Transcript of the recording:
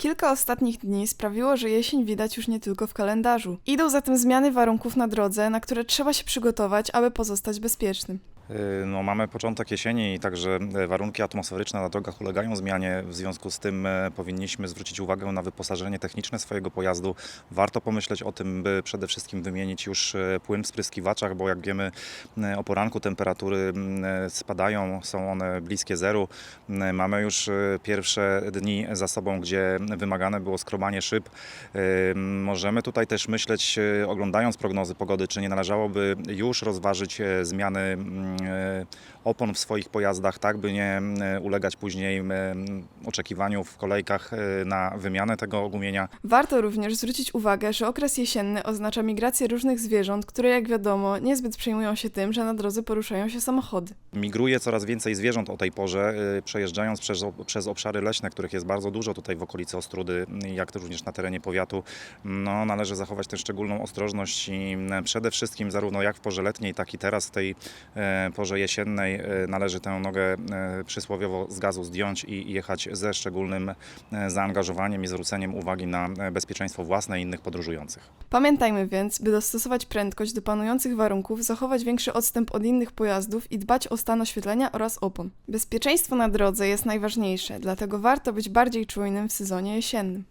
Kilka ostatnich dni sprawiło, że jesień widać już nie tylko w kalendarzu. Idą zatem zmiany warunków na drodze, na które trzeba się przygotować, aby pozostać bezpiecznym. Y, No, mamy początek jesieni i także e, warunki atmosferyczne na drogach ulegają zmianie. W związku z tym e, powinniśmy zwrócić uwagę na wyposażenie techniczne swojego pojazdu. Warto pomyśleć o tym, by przede wszystkim wymienić już płyn w spryskiwaczach, bo jak wiemy o poranku temperatury spadają, są one bliskie zeru. Mamy już pierwsze dni za sobą, gdzie wymagane było skrobanie szyb. Możemy tutaj też myśleć, oglądając prognozy pogody, czy nie należałoby już rozważyć zmiany mm, opon w swoich pojazdach, tak by nie e, ulegać później em, oczekiwaniu w kolejkach e, na wymianę tego ogumienia. Warto również zwrócić uwagę, że okres jesienny oznacza migrację różnych zwierząt, które jak wiadomo niezbyt przejmują się tym, że na drodze poruszają się samochody. Migruje coraz więcej zwierząt o tej porze, przejeżdżając przez, przez obszary leśne, których jest bardzo dużo tutaj w okolicy Ostrudy, jak również na terenie powiatu. No, należy zachować tę szczególną ostrożność i przede wszystkim zarówno jak w porze letniej, tak i teraz w tej e, porze jesiennej e, należy tę nogę e, przysłowiowo z gazu zdjąć i jechać ze szczególnym e, zaangażowaniem i zwróceniem uwagi na bezpieczeństwo własne i innych podróżujących. Pamiętajmy więc, by dostosować prędkość do panujących warunków, zachować większy odstęp od innych pojazdów i dbać o stan oświetlenia oraz opon. Bezpieczeństwo na drodze jest najważniejsze, dlatego warto być bardziej czujnym w sezonie jesiennym.